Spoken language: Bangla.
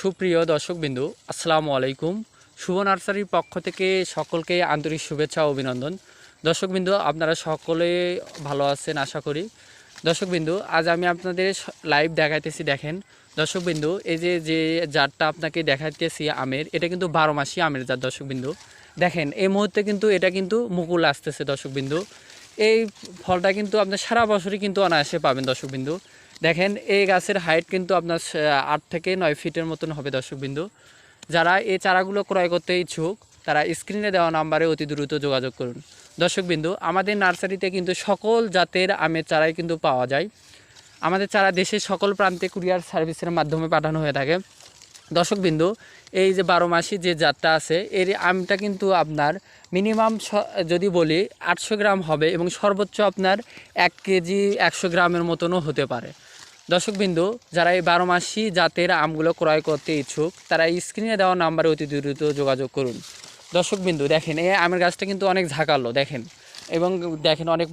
সুপ্রিয় দর্শকবিন্দু, আসসালামু আলাইকুম। শুভ নার্সারির পক্ষ থেকে সকলকে আন্তরিক শুভেচ্ছা ও অভিনন্দন। দর্শকবিন্দু, আপনারা সকলে ভালো আছেন, আশা করি। দর্শকবিন্দু, আজ আমি আপনাদের লাইভ দেখাইতেছি, দেখেন। দর্শকবিন্দু, এই যে যে জারটা আপনাকে দেখাইতেছি আমের, এটা কিন্তু বারো মাসি আমের জাত, দর্শকবিন্দু। দেখেন, এই মুহূর্তে কিন্তু এটা কিন্তু মুকুল আসতেছে, দর্শকবিন্দু। এই ফলটা কিন্তু আপনার সারা বছরই কিন্তু অনায়াসে পাবেন, দর্শকবিন্দু। দেখেন, এই গাছের হাইট কিন্তু আপনার আট থেকে নয় ফিটের মতন হবে দর্শকবিন্দু। যারা এই চারাগুলো ক্রয় করতে ইচ্ছুক, তারা স্ক্রিনে দেওয়া নাম্বারে অতি দ্রুত যোগাযোগ করুন। দর্শকবিন্দু, আমাদের নার্সারিতে কিন্তু সকল জাতের আমের চারাই কিন্তু পাওয়া যায়। আমাদের চারা দেশের সকল প্রান্তে কুরিয়ার সার্ভিসের মাধ্যমে পাঠানো হয়ে থাকে। দর্শকবিন্দু, এই যে বারো মাসি যে জাতটা আছে, এর আমটা কিন্তু আপনার মিনিমাম যদি বলি আটশো গ্রাম হবে এবং সর্বোচ্চ আপনার এক কেজি একশো গ্রামের মতনও হতে পারে। দর্শকবিন্দু, যারা এই বারো মাসি জাতের আমগুলো ক্রয় করতে ইচ্ছুক, তারা স্ক্রিনে দেওয়া নাম্বারে অতি দ্রুত যোগাযোগ করুন। দর্শকবিন্দু, দেখেন, এই আমের গাছটা কিন্তু অনেক ঝাঁকালো, দেখেন, এবং দেখেন অনেক